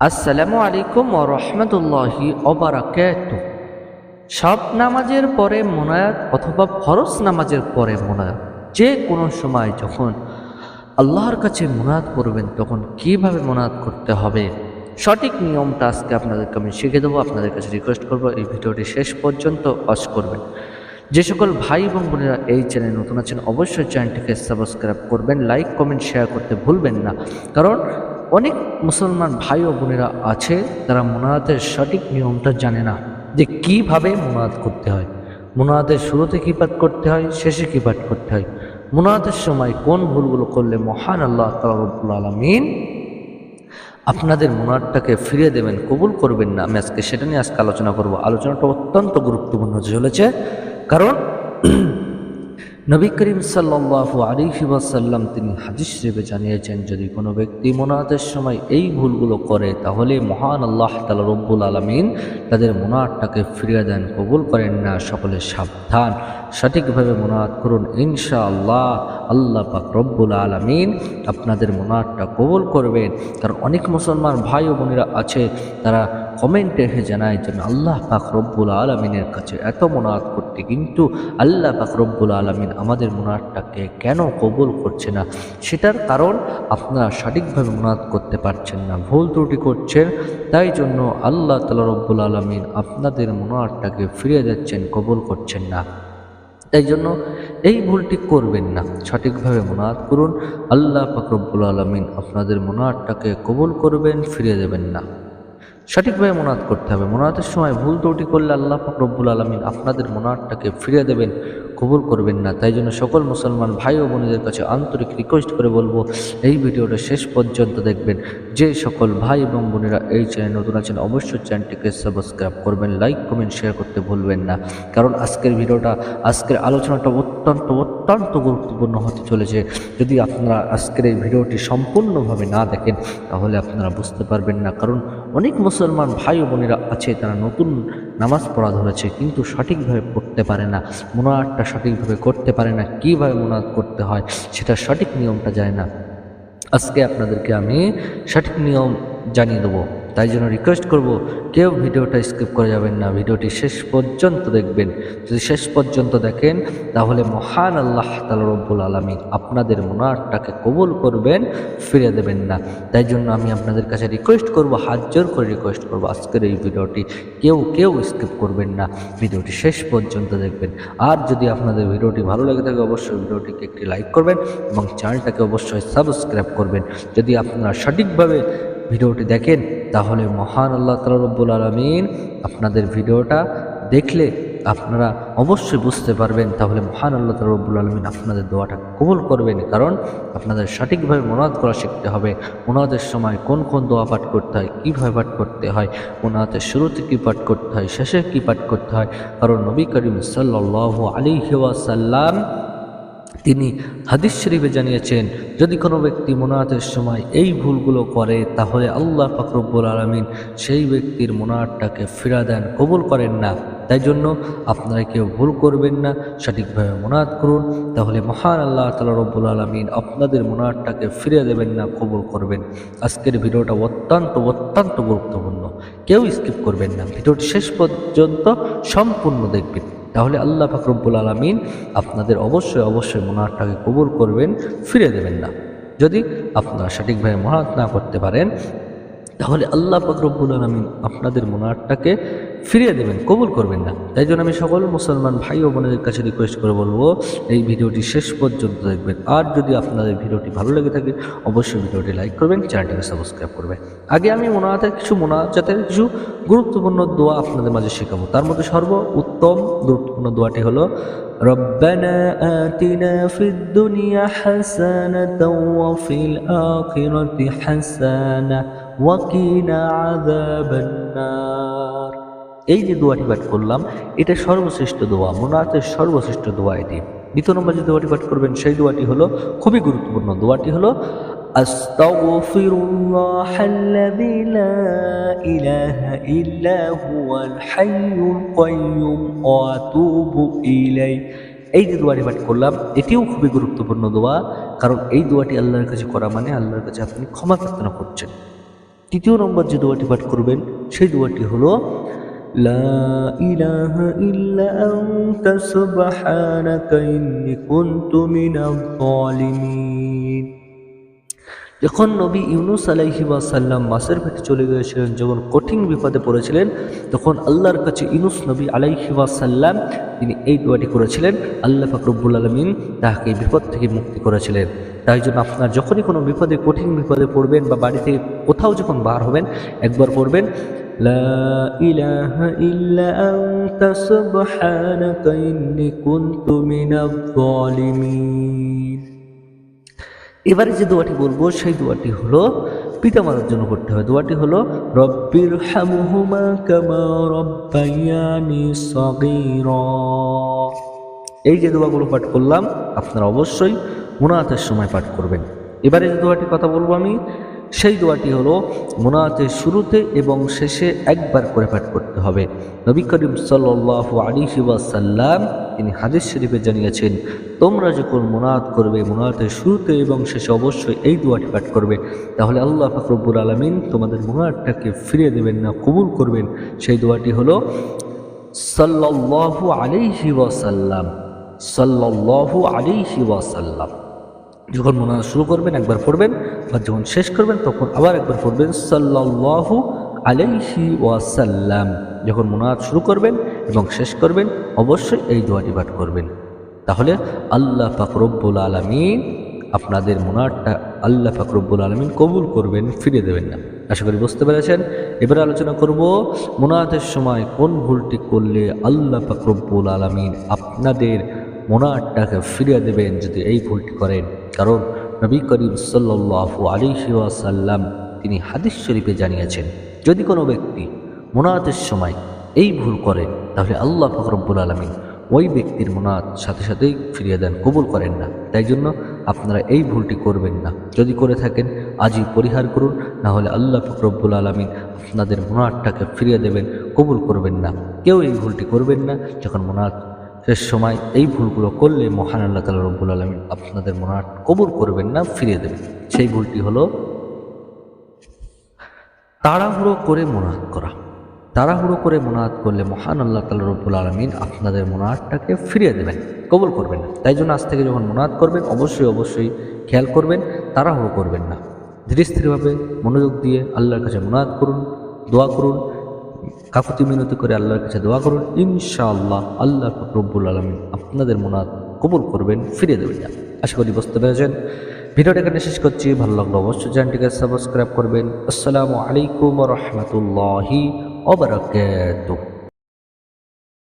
আসসালামু আলাইকুম ও রহমতুল্লাহি অবারাকাত সব নামাজের পরে মোনায়াত অথবা ফরজ নামাজের পরে মোনায়াত যে কোনো সময় যখন আল্লাহর কাছে মোনায়াত করবেন, তখন কীভাবে মোনায়াত করতে হবে? সঠিক নিয়মটা আজকে আপনাদেরকে আমি শিখে দেবো। আপনাদের কাছে রিকোয়েস্ট করব, এই ভিডিওটি শেষ পর্যন্ত ওয়াচ করবেন। যে সকল ভাই এবং বোনেরা এই চ্যানেল নতুন আছেন, অবশ্যই চ্যানেলটিকে সাবস্ক্রাইব করবেন লাইক কমেন্ট শেয়ার করতে ভুলবেন না। কারণ অনেক মুসলমান ভাই ও বোনেরা আছে, তারা মোনাজাতের সঠিক নিয়মটা জানে না যে কীভাবে মোনাজাত করতে হয়। মোনাজাতের শুরুতে কী পাঠ করতে হয়, শেষে কী পাঠ করতে হয়? মোনাজাতের সময় কোন ভুলগুলো করলে মহান আল্লাহ তালাবুল আলমিন আপনাদের মনারটাকে ফিরিয়ে দেবেন, কবুল করবেন না? আমি আজকে সেটা নিয়ে আজকে আলোচনা করব। আলোচনাটা অত্যন্ত গুরুত্বপূর্ণ চলেছে। কারণ নবী করিম সাল্লাহ আলিহি ওয়াসাল্লাম তিনি হাদিস শরীফে জানিয়েছেন, যদি কোনো ব্যক্তি মোনাতের সময় এই ভুলগুলো করে, তাহলে মহান আল্লাহ তালা রব্বুল আলমিন তাদের মোনাতটাকে ফিরিয়ে দেন, কবুল করেন না, সকলে সাবধান। সঠিকভাবে মোনাত করুন ইনশা আল্লাহ আল্লাহ পাক রব্বুল আলমিন আপনাদের মোনাতটা কবুল করবেন। কারণ অনেক মুসলমান ভাই ও বোনেরা আছে, তারা কমেন্টে এসে জানায় যে আল্লাহ পাক রব্বুল আলমিনের কাছে এত মোনাদ করতে, কিন্তু আল্লাহ পাক রব্বুল আলমিন আমাদের মোনাতটাকে কেন কবুল করছে না? সেটার কারণ আপনারা সঠিকভাবে মোনাত করতে পারছেন না, ভুল ত্রুটি করছেন, তাই জন্য আল্লাহ তালা রব্বুল আলমিন আপনাদের মোনাতটাকে ফিরিয়ে যাচ্ছেন কবুল করছেন না। তাই জন্য এই ভুলটি করবেন না, সঠিকভাবে মোনাত করুন, আল্লাহ পাকরব্বুল আলমিন আপনাদের মোনাতটাকে কবুল করবেন, ফিরিয়ে দেবেন না। সঠিকভাবে মোনাত করতে হবে। মোনাতের সময় ভুল ত্রুটি করলে আল্লাহ ফকরব্বুল আলমিন আপনাদের মোনাতটাকে ফিরিয়ে দেবেন, কবুল করবেন না। তাই জন্য সকল মুসলমান ভাই ও বোনদের কাছে আন্তরিক রিকোয়েস্ট করে বলব, এই ভিডিওটা শেষ পর্যন্ত দেখবেন। যে সকল ভাই এবং বোনেরা এই চ্যানেল নতুন আছেন, অবশ্যই চ্যানেলটিকে সাবস্ক্রাইব করবেন লাইক কমেন্ট শেয়ার করতে ভুলবেন না। কারণ আজকের ভিডিওটা, আজকের আলোচনাটা অত্যন্ত অত্যন্ত গুরুত্বপূর্ণ হতে চলেছে। যদি আপনারা আজকের এই ভিডিওটি সম্পূর্ণভাবে না দেখেন, তাহলে আপনারা বুঝতে পারবেন না। কারণ অনেক মুসলমান ভাই বোনেরা আছে, তারা নতুন নামাজ পড়া ধরেছে, কিন্তু সঠিকভাবে পড়তে পারে না। মোনাটটা সঠিকভাবে করতে পারে না, কীভাবে মোনাদ করতে হয় সেটা সঠিক নিয়মটা যায় না। আজকে আপনাদেরকে আমি সঠিক নিয়ম জানিয়ে দেবো। তাই জন্য রিকোয়েস্ট করব, কেউ ভিডিওটা স্কিপ করে যাবেন না, ভিডিওটি শেষ পর্যন্ত দেখবেন। যদি শেষ পর্যন্ত দেখেন, তাহলে মহান আল্লাহ তালা রব্বুল আলমী আপনাদের মোনারটাকে কবুল করবেন ফিরে দেবেন না। তাই জন্য আমি আপনাদের কাছে রিকোয়েস্ট করব, হাত জোর করে রিকোয়েস্ট করব, আজকের এই ভিডিওটি কেউ কেউ স্কিপ করবেন না। ভিডিওটি শেষ পর্যন্ত দেখবেন। আর যদি আপনাদের ভিডিওটি ভালো লেগে থাকে, অবশ্যই ভিডিওটিকে একটি লাইক করবেন এবং চ্যানেলটাকে অবশ্যই সাবস্ক্রাইব করবেন। যদি আপনারা সঠিকভাবে ভিডিওটি দেখেন, তাহলে মহান আল্লাহ তালা রব্বুল আলমিন আপনাদের ভিডিওটা দেখলে আপনারা অবশ্যই বুঝতে পারবেন, তাহলে মহান আল্লাহ রব্বুল আলমিন আপনাদের দোয়াটা কবুল করবেন। কারণ আপনাদের সঠিকভাবে মোনাদ করা শিখতে হবে মোনাদের সময় কোন কোন দোয়া পাঠ করতে হয়, কীভাবে পাঠ করতে হয় মোনাদের শুরুতে কী পাঠ করতে হয়, শেষে কী পাঠ করতে হয়। কারণ নবী করিম সাল্লাহ আলী ওয়াসাল্লাম তিনি হাদিস শরীফে জানিয়েছেন, যদি কোনো ব্যক্তি মোনাতের সময় এই ভুলগুলো করে, তাহলে আল্লাহ ফকরব্বুল আলমিন সেই ব্যক্তির মোনাটটাকে ফিরা দেন, কবুল করেন না। তাই জন্য আপনারা কেউ ভুল করবেন না, সঠিকভাবে মোনাত করুন, তাহলে মহান আল্লাহ তালা রব্বুল আলমিন আপনাদের মোনাটটাকে ফিরে দেবেন না, কবুল করবেন। আজকের ভিডিওটা অত্যন্ত অত্যন্ত গুরুত্বপূর্ণ। কেউ স্কিপ করবেন না। ভিডিওটি শেষ পর্যন্ত সম্পূর্ণ দেখবেন। তাহলে আল্লাহ ফাকরব্বুল আলমিন আপনাদের অবশ্যই অবশ্যই মনারটাকে কবুল করবেন, ফিরে দেবেন না। যদি আপনারা সঠিকভাবে মোনাত না করতে পারেন, তাহলে আল্লাহ ফাকরব্বুল আলমিন আপনাদের মোনারটাকে ফিরিয়ে দেবেন কবুল করবেন না তাই জন্য আমি সকল মুসলমান ভাই ও বোনদের কাছে রিকোয়েস্ট করে বলবো এই ভিডিওটি শেষ পর্যন্ত দেখবেন আর যদি আপনাদের ভিডিওটি ভালো লেগে থাকে অবশ্যই ভিডিওটি লাইক করবেন চ্যানেলটিকে সাবস্ক্রাইব করবেন আগে আমি মোনাজাতের কিছু মোনাজাতের কিছু গুরুত্বপূর্ণ দোয়া আপনাদের মাঝে শেখাবো তার মধ্যে সর্ব উত্তম গুরুত্বপূর্ণ দোয়াটি হলো ربنا آتنا في الدنيا حسنة وفي الآخرة حسنة وقنا عذاب النار এই যে দোয়াটি পাঠ করলাম এটা সর্বশ্রেষ্ঠ দোয়া মোনাতের সর্বশ্রেষ্ঠ দোয়া এটি দ্বিতীয় নম্বর যে দোয়াটি পাঠ করবেন সেই দোয়াটি হলো খুবই গুরুত্বপূর্ণ দোয়াটি হলো أستغفر الله الذي لا إله إلا هو الحي القيوم وأتوب إليه এই যে দোয়াটি পাঠ করলাম এটিও খুবই গুরুত্বপূর্ণ দোয়া কারণ এই দোয়াটি আল্লাহর কাছে করা মানে আল্লাহর কাছে আপনি ক্ষমা প্রার্থনা করছেন তৃতীয় নম্বর যে দোয়াটি পাঠ করবেন সেই দোয়াটি হলো لا إله إلا أنت سبحانك إني كنت من الظالمين যখন নবী ইউনুস আলাইহি ওয়াসাল্লাম মাসের পেটে চলে গিয়েছিলেন যখন কঠিন বিপদে পড়েছিলেন তখন আল্লাহর কাছে ইউনুস নবী আলাইহি ওয়াসাল্লাম তিনি এই দোয়াটি করেছিলেন আল্লাহ ফাকরুব্বুল আলমিন তাহাকে এই বিপদ থেকে মুক্তি করেছিলেন তাই জন্য আপনার যখনই কোনো বিপদে কঠিন বিপদে পড়বেন বা বাড়ি থেকে কোথাও যখন বার হবেন একবার পড়বেন لا إله إلا أنت سبحانك إني كنت من الظالمين এবারে যে দোয়াটি বলবো সেই দোয়াটি হলো পিতামাতার জন্য করতে হবে দোয়াটি হলো রব্বির হামুহুমা কামা রব্বায়ানি সগীরা এই যে দোয়াগুলো পাঠ করলাম আপনারা অবশ্যই মুনাতের সময় পাঠ করবেন এবারে যে দোয়াটি কথা বলবো আমি সেই দোয়াটি হলো মুনাতের শুরুতে এবং শেষে একবার করে পাঠ করতে হবে। নবী করিম সাল্লাহ আলিহি ওয়াসাল্লাম তিনি হাদিস শরীফে জানিয়েছেন, তোমরা যখন মুনাত করবে মুনাতের শুরুতে এবং শেষে অবশ্যই এই দোয়াটি পাঠ করবে। তাহলে আল্লাহ ফাকরবুল আলমিন তোমাদের মুনাতটাকে ফিরিয়ে দেবেন না, কবুল করবেন। সেই দোয়াটি হলো, সাল্লাল্লাহু আলাইহি ওয়াসাল্লাম, সাল্লাল্লাহু আলাইহি ওয়াসাল্লাম। যখন মোনাজাত শুরু করবেন, একবার পড়বেন, বা যখন শেষ করবেন, তখন আবার একবার পড়বেন, সাল্লাল্লাহু আলাইহি ওয়াসাল্লাম। যখন মোনাজাত শুরু করবেন এবং শেষ করবেন, অবশ্যই এই দোয়াটি পাঠ করবেন। তাহলে আল্লাহ ফাকরব্বুল আলমিন আপনাদের মোনারটা আল্লাহ ফাকরব্বুল আলমিন কবুল করবেন ফিরে দেবেন না। আশা করি বুঝতে পেরেছেন? এবারে আলোচনা করব মোনাতের সময় কোন ভুলটি করলে আল্লাহ ফাকরব্বুল আলমিন আপনাদের মোনারটাকে ফিরিয়ে দেবেন যদি এই ভুলটি করেন। কারণ নবী করিম সাল্লাল্লাহু আলাইহি ওয়াসাল্লাম তিনি হাদিস শরীফে জানিয়েছেন, যদি কোনো ব্যক্তি মোনাতের সময় এই ভুল করে, তাহলে আল্লাহ ফখরব্বুল আলমিন ওই ব্যক্তির মোনাত সাথে সাথেই ফিরিয়ে দেন, কবুল করেন না। তাই জন্য আপনারা এই ভুলটি করবেন না। যদি করে থাকেন, আজই পরিহার করুন, না হলে আল্লাহ ফখরব্বুল আলমিন আপনাদের মোনাতটাকে ফিরিয়ে দেবেন, কবুল করবেন না। কেউ এই ভুলটি করবেন না, যখন মোনাত শেষ সময় এই ভুলগুলো করলে মহান আল্লাহ তালা রব্বুল আলমিন আপনাদের মোনাট কবুল করবেন না, ফিরিয়ে দেবেন। সেই ভুলটি হলো তাড়াহুড়ো করে মোনাত করা। তাড়াহুড়ো করে মোনাত করলে মহান আল্লাহ তালা রব্বুল আলমিন আপনাদের মোনাতটাকে ফিরিয়ে দেবেন, কবুল করবেন না। তাই জন্য আজ থেকে যখন মোনাত করবেন, অবশ্যই অবশ্যই খেয়াল করবেন, তাড়াহুড়ো করবেন না। ধীরে স্থিরভাবে মনোযোগ দিয়ে আল্লাহর কাছে মোনাত করুন, দোয়া করুন কাকুতি মিনতি করে আল্লাহর কাছে দোয়া করুন। ইনশাআল্লাহ আল্লাহ রব্বুল আলমিন আপনাদের মোনাদ কবুল করবেন ফিরে দেবেন আশা করি বুঝতে পেরেছেন। ভিডিওটা এখানে শেষ করছি। ভালো লাগল অবশ্যই চ্যানেলটিকে সাবস্ক্রাইব করবেন। আসসালামু আলাইকুম রহমতুল্লাহি ওবরাকাতুহ